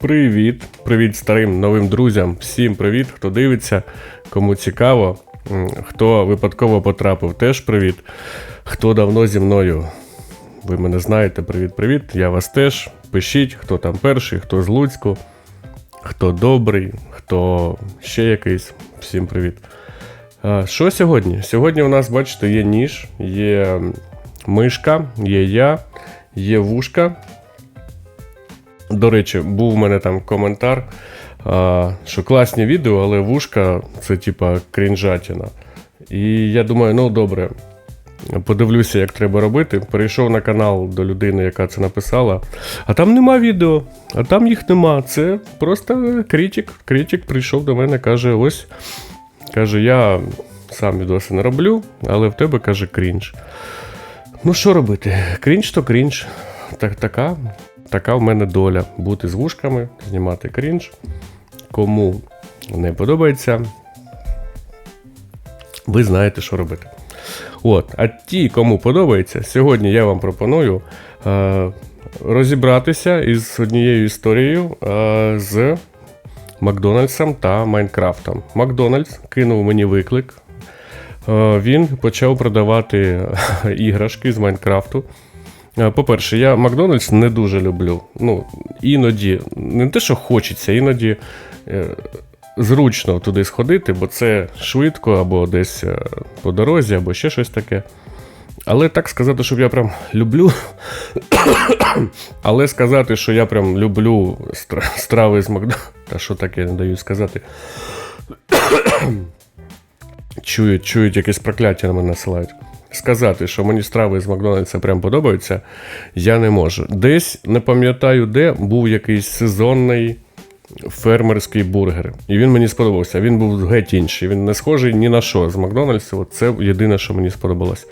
Привіт, привіт старим новим друзям. Всім привіт, хто дивиться, кому цікаво, хто випадково потрапив, теж привіт. Хто давно зі мною. Ви мене знаєте, привіт-привіт. Я вас теж. Пишіть, хто там перший, хто з Луцьку, хто добрий, хто ще якийсь. Всім привіт. Що сьогодні? Сьогодні у нас, бачите, є ніж, є мишка, є я, є вушка. До речі, був у мене там коментар, що класні відео, але вушка це типа крінжатіна. І я думаю, ну добре, подивлюся, як треба робити. Перейшов на канал до людини, яка це написала. А там нема відео, а там їх нема. Це просто критик. Критик прийшов до мене, каже: ось каже, я сам відоси не роблю, але в тебе каже крінж. Ну що робити? Крінж то крінж. Так, така, така в мене доля. Бути з вушками, знімати крінж. Кому не подобається, ви знаєте, що робити. От, а ті, кому подобається, сьогодні я вам пропоную е, розібратися із однією історією е, з Макдональдсом та Майнкрафтом. Макдональдс кинув мені виклик. Е, він почав продавати іграшки з Майнкрафту. Е, По-перше, я Макдональдс не дуже люблю. Ну, іноді, не те, що хочеться, іноді е, зручно туди сходити, бо це швидко, або десь е, по дорозі, або ще щось таке. Але так сказати, щоб я прям люблю. Але сказати, що я прям люблю страви з Макдональдса. Та що таке не даю сказати. чують, чують якесь прокляття на мене насилають. Сказати, що мені страви з Макдональдса прям подобаються, я не можу. Десь не пам'ятаю, де був якийсь сезонний фермерський бургер. І він мені сподобався. Він був геть інший. Він не схожий ні на що з Макдональдса. Це єдине, що мені сподобалось.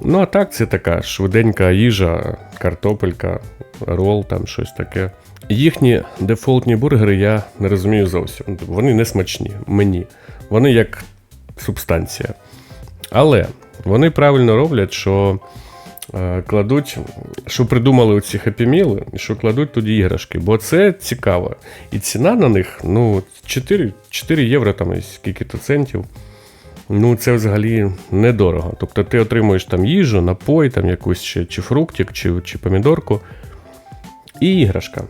Ну, а так, це така швиденька їжа, картопелька, рол, там щось таке. Їхні дефолтні бургери я не розумію зовсім. Вони не смачні мені. Вони як субстанція. Але вони правильно роблять, що е, кладуть, що придумали оці хеппі-міли, що кладуть туди іграшки, бо це цікаво. І ціна на них ну, 4, 4 євро там і скільки-то центів. Ну, це взагалі недорого. Тобто ти отримуєш там їжу, напой, там якусь ще, чи фруктик, чи, чи помідорку. І іграшка.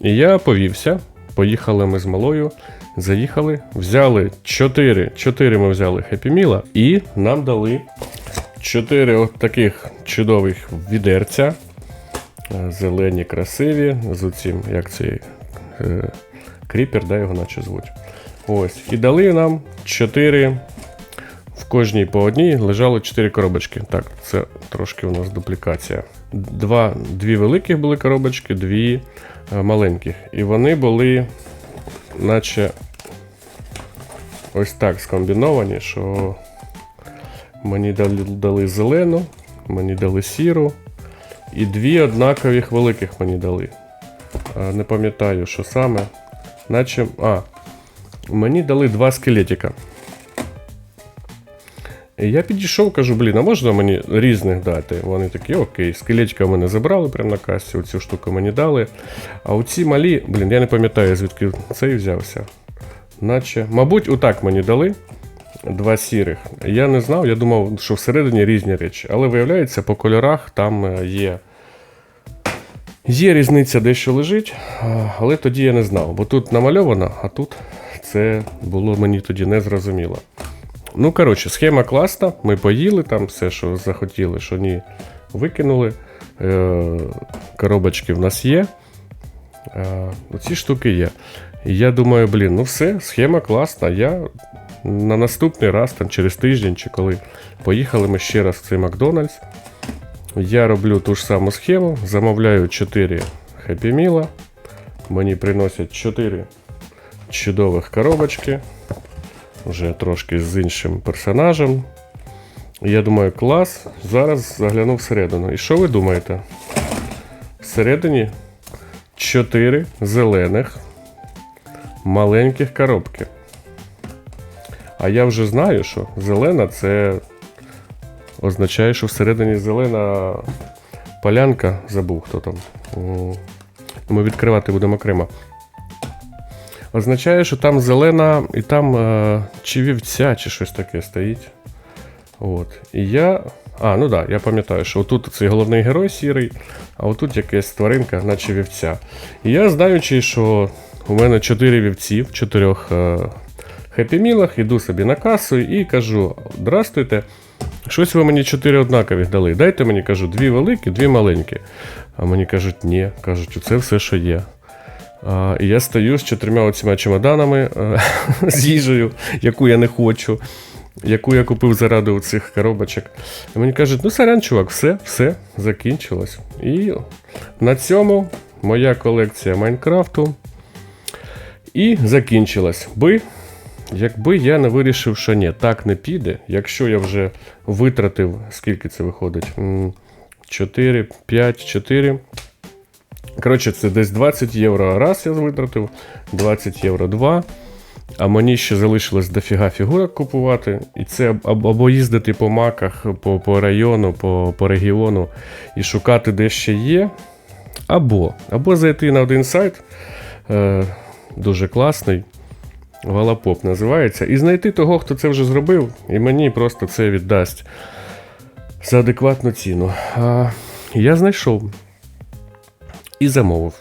І я повівся. Поїхали ми з малою, заїхали, взяли 4, 4 ми взяли хеппі-міла і нам дали 4 от таких чудових відерця. Е, Зелені, красиві, з оцим, як цей е, кріпер, да, його наче звуть. Ось. І дали нам 4 в кожній по одній лежало 4 коробочки. Так, це трошки у нас дуплікація. Два, дві великих були коробочки, дві е, маленьких. І вони були, наче ось так скомбіновані, що мені дали, зелену, мені дали сіру. І дві однакових великих мені дали. Не пам'ятаю, що саме. Наче. А, мені дали два скелетика. Я підійшов, кажу, блін, а можна мені різних дати? Вони такі, окей, скелечка мене забрали прямо на касі, оцю штуку мені дали. А оці малі, блін, я не пам'ятаю, звідки цей взявся. Наче, мабуть, отак мені дали. Два сірих. Я не знав, я думав, що всередині різні речі. Але виявляється, по кольорах там е, є. Є різниця дещо лежить, але тоді я не знав, бо тут намальовано, а тут це було мені тоді незрозуміло. Ну, коротше, схема класна. Ми поїли там все, що захотіли, що ні, викинули. Е, коробочки в нас є. Е, оці штуки є. Я думаю, блін, ну все, схема класна. Я на наступний раз, там через тиждень чи коли поїхали ми ще раз в цей Макдональдс. Я роблю ту ж саму схему, замовляю 4 Happy Meal. Мені приносять 4 чудових коробочки. Вже трошки з іншим персонажем. Я думаю, клас. Зараз загляну всередину. І що ви думаєте? Всередині 4 зелених маленьких коробки. А я вже знаю, що зелена це означає, що всередині зелена полянка, забув хто там. Ми відкривати будемо окремо. Означає, що там зелена і там е, чи вівця, чи щось таке стоїть. От. І я. А, ну так, да, я пам'ятаю, що отут цей головний герой сірий, а отут якась тваринка, наче вівця. І я, знаючи, що у мене 4 вівці в чотирьох е, хеппі-мілах, іду собі на касу і кажу: Здрастуйте, щось ви мені 4 однакові дали. Дайте мені, кажу, дві великі, дві маленькі. А мені кажуть, ні, кажуть, це все, що є. А, і я стою з чотирма оціма чемоданами е, з їжею, яку я не хочу, яку я купив заради цих коробочок. І мені кажуть, ну сорян, чувак, все, все, закінчилось. І на цьому моя колекція Майнкрафту і закінчилась. Би, якби я не вирішив, що ні, так не піде, якщо я вже витратив, скільки це виходить? 4, 5, 4. Коротше, це десь 20 євро раз я витратив, 20 євро два. А мені ще залишилось дофіга фігурок купувати. І це або їздити по маках, по, по району, по, по регіону і шукати, де ще є. Або, або зайти на один сайт, е, дуже класний, Валапоп називається, і знайти того, хто це вже зробив, і мені просто це віддасть за адекватну ціну. А, я знайшов і замовив.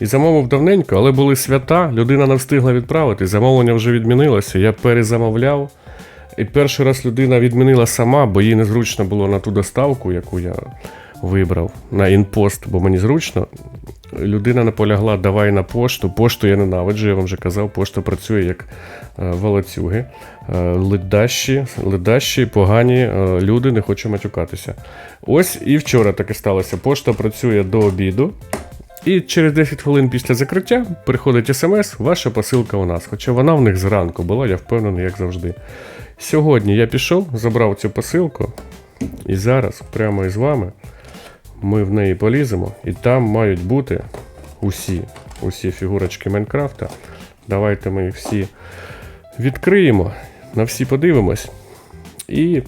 І замовив давненько, але були свята, людина не встигла відправити, замовлення вже відмінилося. Я перезамовляв. І перший раз людина відмінила сама, бо їй незручно було на ту доставку, яку я вибрав, на інпост, бо мені зручно. Людина наполягла, давай на пошту. Пошту я ненавиджу, я вам вже казав, пошта працює як е, волоцюги. Е, ледащі, ледащі, погані е, люди, не хочу матюкатися. Ось і вчора таке сталося. Пошта працює до обіду. І через 10 хвилин після закриття приходить смс, ваша посилка у нас. Хоча вона в них зранку була, я впевнений, як завжди. Сьогодні я пішов, забрав цю посилку, і зараз, прямо із вами, ми в неї поліземо, і там мають бути усі, усі фігурочки Майнкрафта. Давайте ми їх всі відкриємо, на всі подивимось і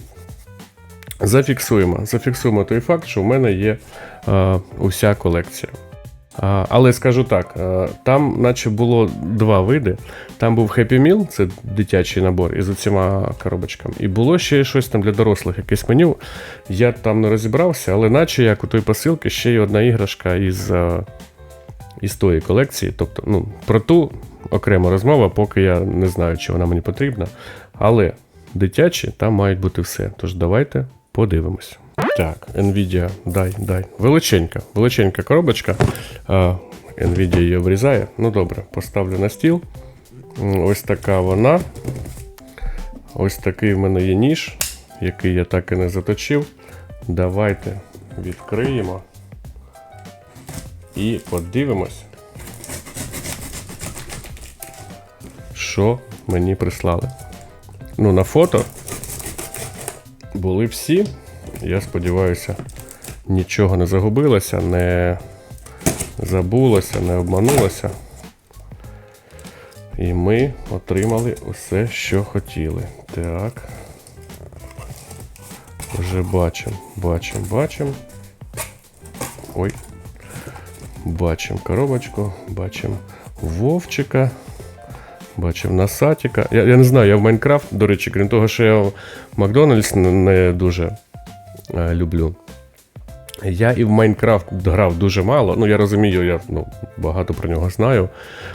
зафіксуємо. Зафіксуємо той факт, що в мене є е, уся колекція. Але скажу так, е, там, наче було два види. Там був Happy Meal, це дитячий набор із усіма коробочками. І було ще щось там для дорослих, якесь меню. Я там не розібрався, але наче як у той посилки ще й одна іграшка із, е, із тої колекції. Тобто, ну, про ту окрема розмова, поки я не знаю, чи вона мені потрібна. Але дитячі там мають бути все. Тож давайте подивимось. Так, Nvidia, дай, дай. Величенька, величенька коробочка. Nvidia її врізає. Ну добре, поставлю на стіл. Ось така вона. Ось такий в мене є ніж, який я так і не заточив. Давайте відкриємо і подивимось, що мені прислали. Ну, на фото були всі. Я сподіваюся, нічого не загубилося, не забулося, не обманулося. І ми отримали усе, що хотіли. Так. Вже бачимо, бачимо, бачимо. Ой. Бачимо коробочку, бачимо Вовчика. Бачив Насатіка. Я, я не знаю, я в Майнкрафт, до речі, крім того, що я в Макдональдс не, дуже люблю. Я і в Майнкрафт грав дуже мало. Ну, я розумію, я ну, багато про нього знаю.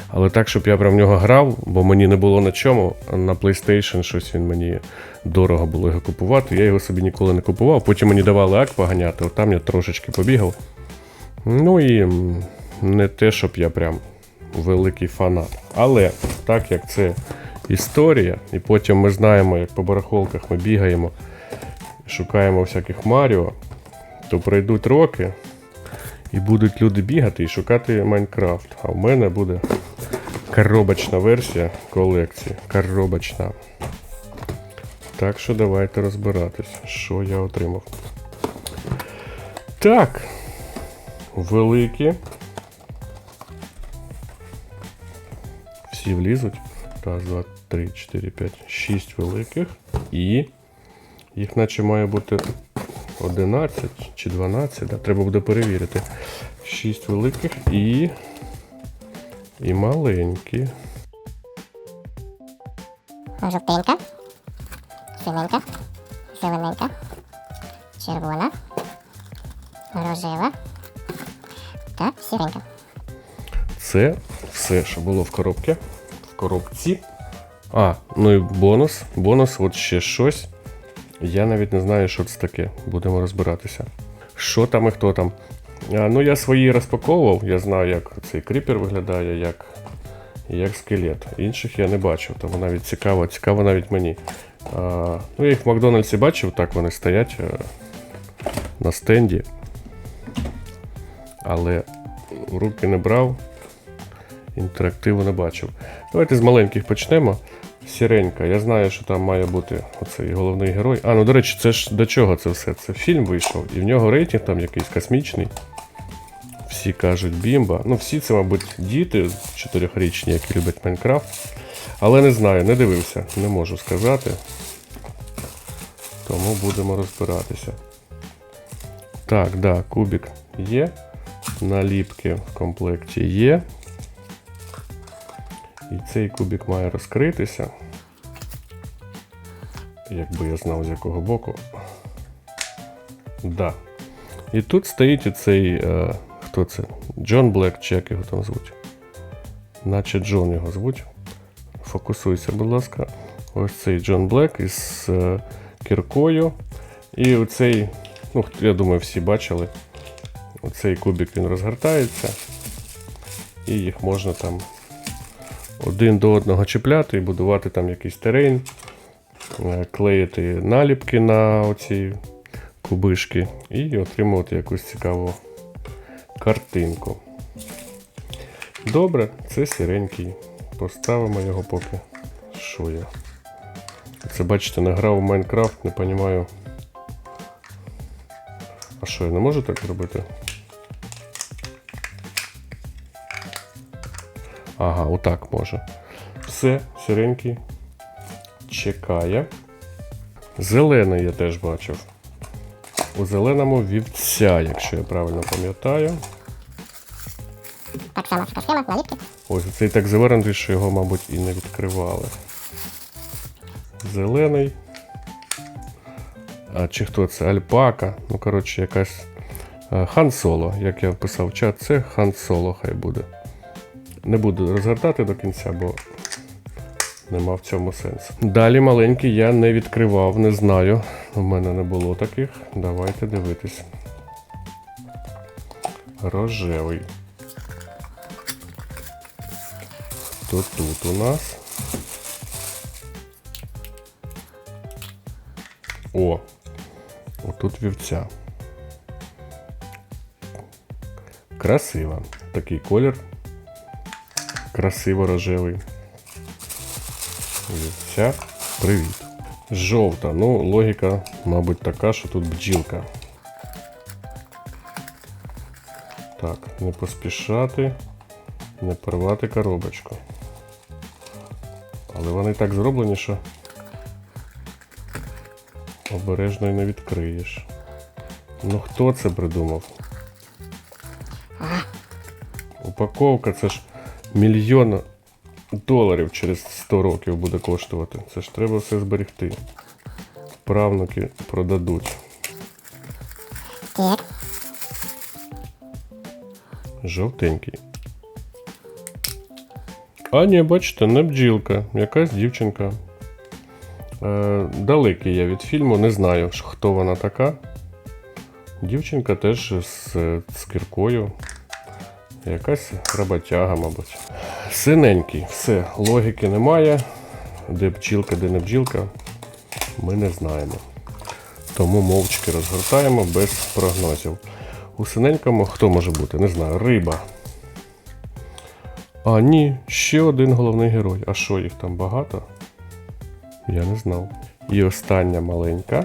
Але так, щоб я прям в нього грав, бо мені не було на чому. На PlayStation щось він мені дорого було його купувати. Я його собі ніколи не купував. Потім мені давали ак поганяти, от там я трошечки побігав. Ну і не те, щоб я прям великий фанат. Але так як це історія, і потім ми знаємо, як по барахолках ми бігаємо, шукаємо всяких Маріо, то пройдуть роки, і будуть люди бігати і шукати Майнкрафт. А в мене буде коробочна версія колекції. Коробочна. Так що давайте розбиратись, що я отримав. Так. Великі. Всі влізуть. Раз, два, три, чотири, п'ять, шість великих. І їх наче має бути 11 чи 12, да? треба буде перевірити. 6 великих і І маленькі. жовтенька, синенька, зелененька, червона, рожева та сіренька. Це все, що було в коробці. В коробці. А, ну і бонус. Бонус, от ще щось. Я навіть не знаю, що це таке. Будемо розбиратися. Що там і хто там. А, ну, я свої розпаковував, я знаю, як цей кріпер виглядає, як, як скелет. Інших я не бачив, тому навіть цікаво, цікаво навіть мені. А, ну, я їх в Макдональдсі бачив, так вони стоять е, на стенді. Але руки не брав, інтерактиву не бачив. Давайте з маленьких почнемо. Сіренька. Я знаю, що там має бути оцей головний герой. А, ну до речі, це ж до чого це все? Це фільм вийшов, і в нього рейтинг там якийсь космічний. Всі кажуть бімба. Ну, всі це, мабуть, діти чотирьохрічні, які люблять Майнкрафт. Але не знаю, не дивився, не можу сказати. Тому будемо розбиратися. Так, да, кубик є. Наліпки в комплекті є. І цей кубик має розкритися. Якби я знав з якого боку. Да. І тут стоїть оцей. Е, хто це? Джон Блек, чи як його там звуть? Наче Джон його звуть. Фокусуйся, будь ласка. Ось цей Джон Блек із е, кіркою. І оцей, ну, я думаю, всі бачили. Оцей кубик він розгортається. І їх можна там один до одного чіпляти і будувати там якийсь терен, е, клеїти наліпки на оці кубишки і отримувати якусь цікаву картинку. Добре, це сіренький. Поставимо його поки. Що я? Це бачите, не грав у Майнкрафт, не розумію. А що, я не можу так зробити? Ага, отак може. Все, сіренький. Чекає. Зелений я теж бачив. У зеленому вівця, якщо я правильно пам'ятаю. Так само така наліпки. Ось цей так завернутий, що його, мабуть, і не відкривали. Зелений. А чи хто це? Альпака. Ну, коротше, якась. е, Хан Соло, як я вписав в чат, це Хан Соло хай буде. Не буду розгортати до кінця, бо нема в цьому сенсу. Далі маленький я не відкривав, не знаю. У мене не було таких. Давайте дивитись. Рожевий. Хто тут у нас? О! Отут вівця. Красиво. Такий колір. Красиво рожевий. Вівця. Привіт. Жовта. Ну, логіка, мабуть, така, що тут бджілка. Так, не поспішати, не порвати коробочку. Але вони так зроблені, що обережно і не відкриєш. Ну хто це придумав? Упаковка це ж мільйон доларів через 100 років буде коштувати. Це ж треба все зберегти. Правнуки продадуть. Так, Жовтенький. А ні, бачите, не бджілка, якась дівчинка. Е, далекий я від фільму, не знаю, хто вона така. Дівчинка теж з, з кіркою. Якась роботяга, мабуть. Синенький, все, логіки немає. Де бджілка, де не бджілка, ми не знаємо. Тому мовчки розгортаємо без прогнозів. У синенькому хто може бути? Не знаю, риба. А, ні, ще один головний герой. А що їх там багато? Я не знав. І остання маленька.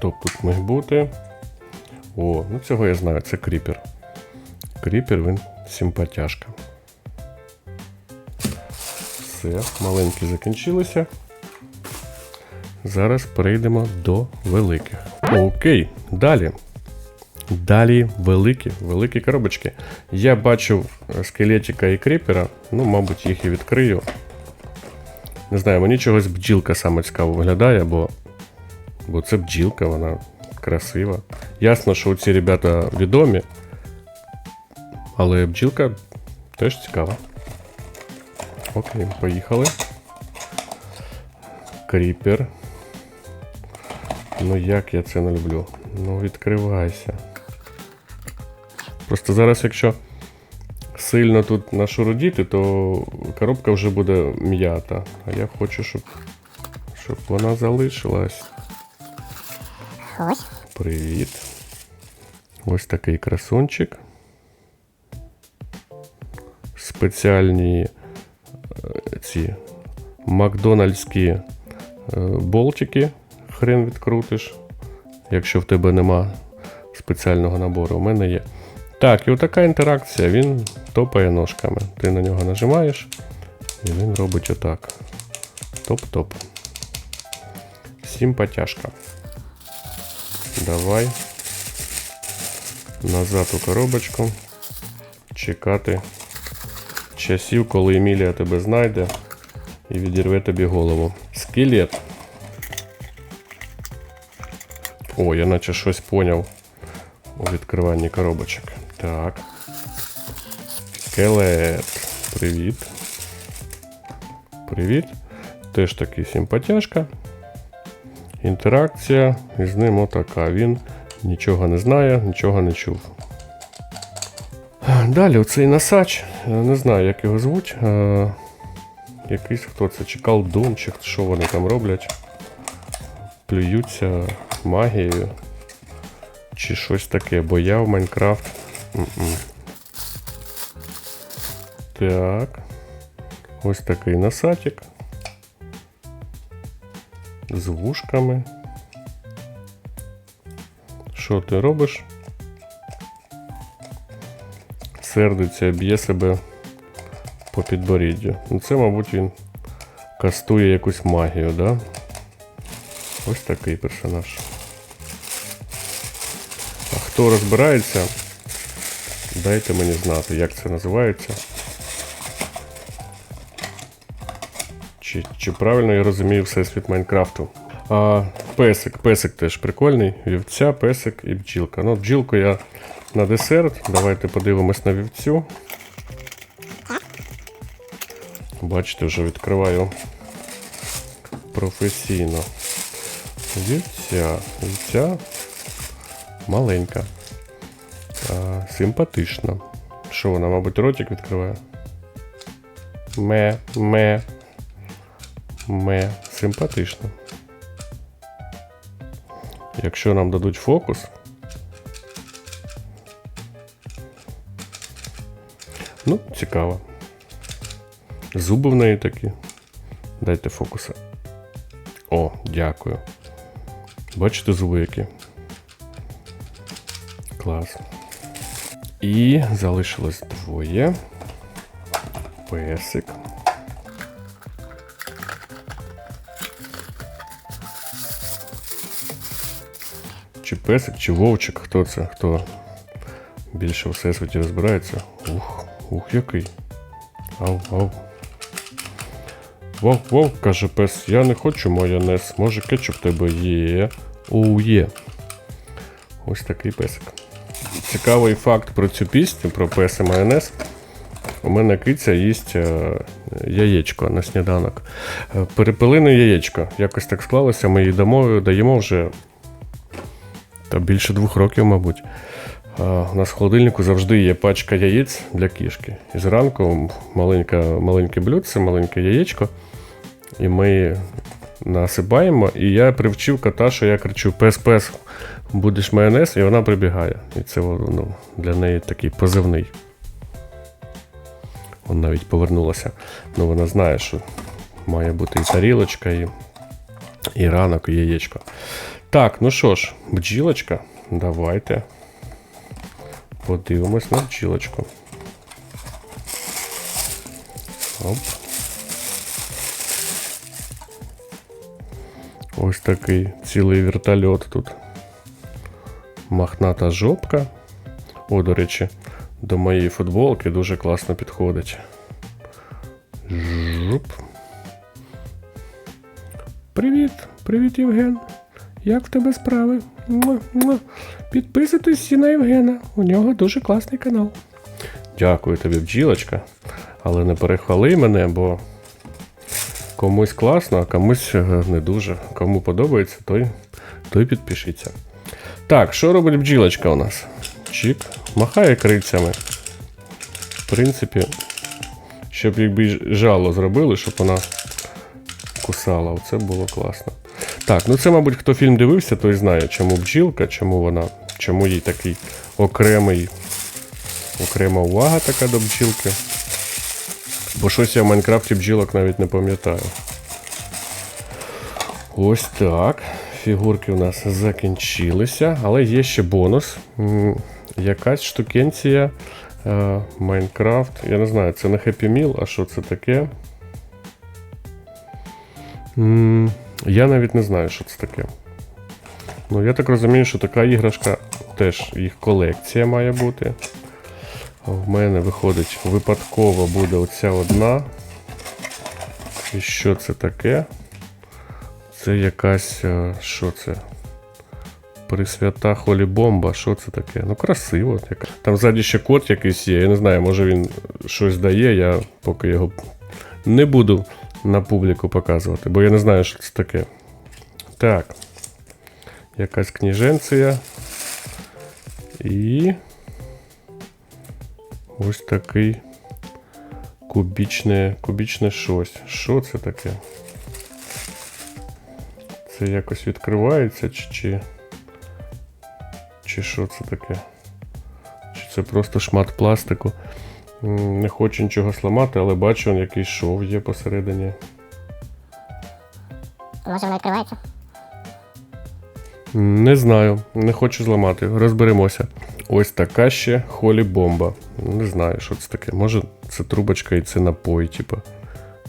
Хто б тут міг бути? О, ну цього я знаю, це кріпер. Кріпер він симпатяшка. Все, маленькі закінчилися. Зараз перейдемо до великих. Окей, далі. Далі великі, великі коробочки. Я бачив скелетика і кріпера, ну, мабуть, їх і відкрию. Не знаю, мені чогось бджілка саме цікаво виглядає, бо, бо це бджілка, вона красива. Ясно, що ці ребята відомі, але бджілка теж цікава. Окей, поїхали. Кріпер. Ну як я це не люблю. Ну відкривайся. Просто зараз, якщо сильно тут нашурудіти, то коробка вже буде м'ята. А я хочу, щоб, щоб вона залишилась. Привіт. Ось такий красунчик. Спеціальні е, ці макдональдські е, болтики. Хрен відкрутиш. Якщо в тебе нема спеціального набору, у мене є. Так, і отака інтеракція, він топає ножками. Ти на нього нажимаєш, і він робить отак. Топ-топ. Симпатяшка. Давай. Назад у коробочку. Чекати часів, коли Емілія тебе знайде і відірве тобі голову. Скелет. О, я наче щось поняв у відкриванні коробочок. Так. Скелет. Привіт. Привіт. Теж такий симпатяшка. Інтеракція із ним отака. Він нічого не знає, нічого не чув. Далі оцей носач. е, Не знаю, як його звуть. Е, Якийсь хто це? Чи колдун, чи що вони там роблять. Плюються магією. Чи щось таке, бо я в Майнкрафт. Так. Ось такий носатик. З вушками. Що ти робиш? Сердиться, б'є себе по підборіддю. Ну це, мабуть, він кастує якусь магію, да? Ось такий персонаж. А хто розбирається, дайте мені знати, як це називається. Чи, чи правильно я розумію всесвіт Майнкрафту? А, песик, песик теж прикольний. Вівця, песик і бджілка. Ну, бджілку я на десерт. Давайте подивимось на вівцю. Бачите, вже відкриваю професійно. Вівця. Вівця маленька. А, симпатична. Що вона, мабуть, ротик відкриває? Ме, ме. Ме. Симпатично. Якщо нам дадуть фокус. Ну, цікаво. Зуби в неї такі. Дайте фокуса. О, дякую. Бачите зуби які? Клас. І залишилось двоє. Песик. Песик, чи вовчик, хто це? Хто більше у всесвіті розбирається? Ух, ух, який. Ау, ау. Вовк, вовк, каже пес, я не хочу майонез. Може кетчуп тебе є. Оу, є. Ось такий песик. Цікавий факт про цю пісню, про пес і майонез. У мене киця їсть е, яєчко на сніданок. Е, Перепелине яєчко. Якось так склалося, ми дамо, даємо вже та більше двох років, мабуть. У нас в холодильнику завжди є пачка яєць для кішки. І зранку маленька, маленьке блюдце, маленьке яєчко. І ми насипаємо. І я привчив кота, що я кричу: пес-пес, будеш майонез, і вона прибігає. І це ну, для неї такий позивний. Вона навіть повернулася. Ну, вона знає, що має бути і тарілочка, і, і ранок, і яєчко. Так, ну що ж, бджілочка, давайте. Подивимось на бджілочку. Оп. Ось такий цілий вертольот тут. Махната жопка. О, до речі, до моєї футболки дуже класно підходить. Жуп. Привіт, привіт, Євген. Як в тебе справи? Підписуйтесь на Євгена. У нього дуже класний канал. Дякую тобі, бджілочка. Але не перехвали мене, бо комусь класно, а комусь е, не дуже. Кому подобається, той, той підпишіться. Так, що робить бджілочка у нас? Чик, махає крильцями. В принципі, щоб ж- жало зробили, щоб вона кусала. Оце було класно. Так, ну це, мабуть, хто фільм дивився, той знає, чому бджілка, чому вона, чому їй такий окремий, окрема увага така до бджілки. Бо щось я в Майнкрафті бджілок навіть не пам'ятаю. Ось так. Фігурки у нас закінчилися, але є ще бонус. Якась штукенція е, Майнкрафт. Я не знаю, це не Happy Meal, а що це таке? Я навіть не знаю, що це таке. Ну, я так розумію, що така іграшка теж їх колекція має бути. В мене виходить випадково буде оця одна. І що це таке? Це якась. е, Що це? Присвята Холі Бомба. Що це таке? Ну, красиво. Там ззаді ще код якийсь є. Я не знаю, може він щось дає, я поки його не буду на публіку показувати, бо я не знаю, що це таке. Так. Якась кніженція. І. Ось такий кубічне, кубічне щось. Що це таке? Це якось відкривається, чи, чи, чи що це таке? Чи це просто шмат пластику? Не хочу нічого сламати, але бачу, он якийсь шов є посередині. Може воно відкривається? Не знаю, не хочу зламати. Розберемося. Ось така ще холі бомба. Не знаю, що це таке. Може, це трубочка і це напой, типу.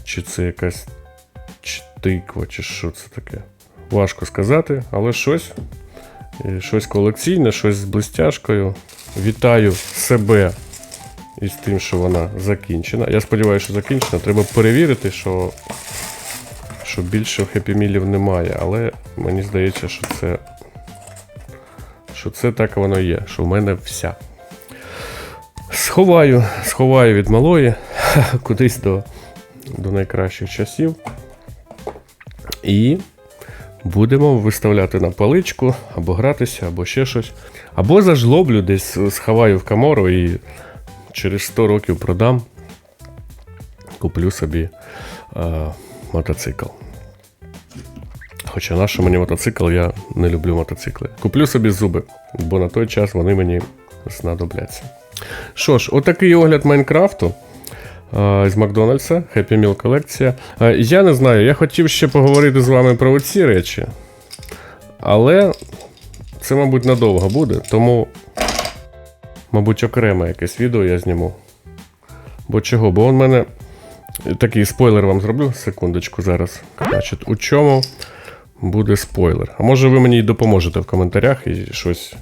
Чи це якась чи тиква, чи що це таке. Важко сказати, але щось. е, Щось колекційне, щось з блистяшкою. Вітаю себе із тим, що вона закінчена. Я сподіваюся, що закінчена. Треба перевірити, що, що більше хеппі-мілів немає, але мені здається, що це що це так воно є, що в мене вся. Сховаю, сховаю від малої кудись до, до найкращих часів. І будемо виставляти на паличку, або гратися, або ще щось. Або зажлоблю, десь сховаю в камору і через 100 років продам. Куплю собі е, мотоцикл. Хоча на мені мотоцикл, я не люблю мотоцикли. Куплю собі зуби, бо на той час вони мені знадобляться. Що ж, отакий огляд Майнкрафту а, з Макдональдса, Happy Meal колекція. А, я не знаю, я хотів ще поговорити з вами про ці речі, але це, мабуть, надовго буде, тому, мабуть, окреме якесь відео я зніму. Бо чого? Бо у мене такий спойлер вам зроблю. Секундочку зараз. Значить, у чому буде спойлер? А може ви мені й допоможете в коментарях і щось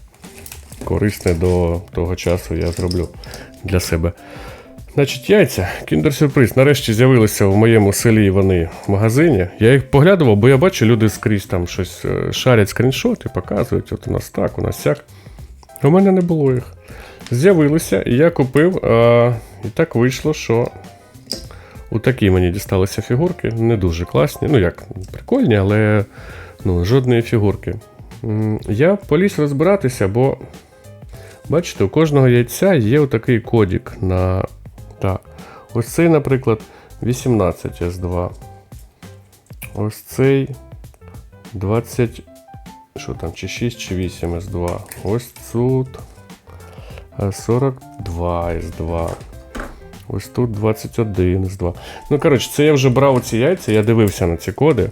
корисне до того часу я зроблю для себе. Значить, яйця, кіндер-сюрприз. Нарешті з'явилися в моєму селі вони в магазині. Я їх поглядував, бо я бачу, люди скрізь там щось е, шарять скріншоти, показують, от у нас так, у нас сяк. У мене не було їх. З'явилися, і я купив. А, і так вийшло, що у такі мені дісталися фігурки. Не дуже класні. Ну як, прикольні, але ну, жодної фігурки. Я поліз розбиратися, бо бачите, у кожного яйця є отакий кодік на. Так. Ось цей, наприклад, 18 S2. Ось цей 20. Що там, чи 6, чи 8 S2. Ось тут е, 42 S2. Ось тут 21 S2. Ну, коротше, це я вже брав ці яйця, я дивився на ці коди.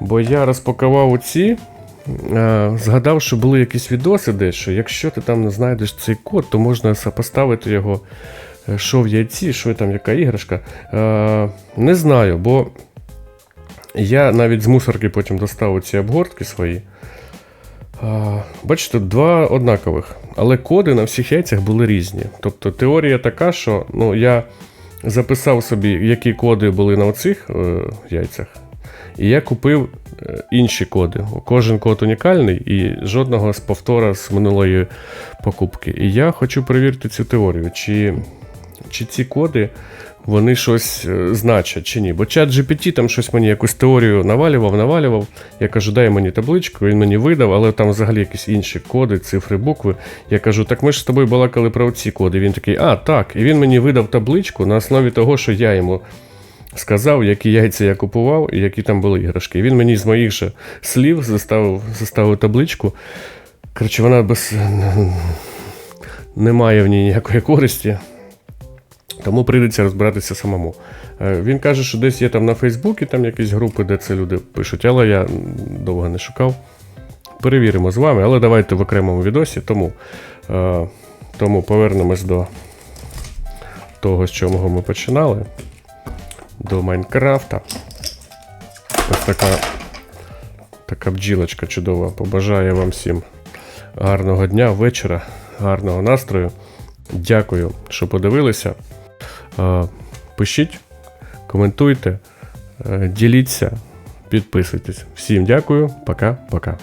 Бо я розпакував оці, е, згадав, що були якісь відоси десь, що якщо ти там не знайдеш цей код, то можна сопоставити його, е, що в яйці, що там, яка іграшка. Е, не знаю, бо я навіть з мусорки потім достав ці обгортки свої. Бачите, два однакових, але коди на всіх яйцях були різні. Тобто теорія така, що ну, я записав собі, які коди були на оцих е, яйцях, і я купив е, інші коди. Кожен код унікальний і жодного з повтора з минулої покупки. І я хочу перевірити цю теорію, чи, чи ці коди вони щось е, значать чи ні. Бо чат GPT там щось мені якусь теорію навалював, навалював. Я кажу, дай мені табличку, він мені видав, але там взагалі якісь інші коди, цифри, букви. Я кажу, так ми ж з тобою балакали про ці коди. Він такий, а, так. І він мені видав табличку на основі того, що я йому сказав, які яйця я купував і які там були іграшки. Він мені з моїх же слів заставив, заставив табличку. Коротше, вона без. Немає в ній ніякої користі. Тому прийдеться розбиратися самому. Е, Він каже, що десь є там на Фейсбуці там якісь групи, де це люди пишуть, але я довго не шукав. Перевіримо з вами, але давайте в окремому відосі. Тому, е, тому повернемось до того, з чого ми починали. До Майнкрафта. Ось така, така бджілочка чудова. Побажаю вам всім гарного дня, вечора, гарного настрою. Дякую, що подивилися. Е, Пишіть, коментуйте, е, діліться, підписуйтесь. Всім дякую, пока-пока.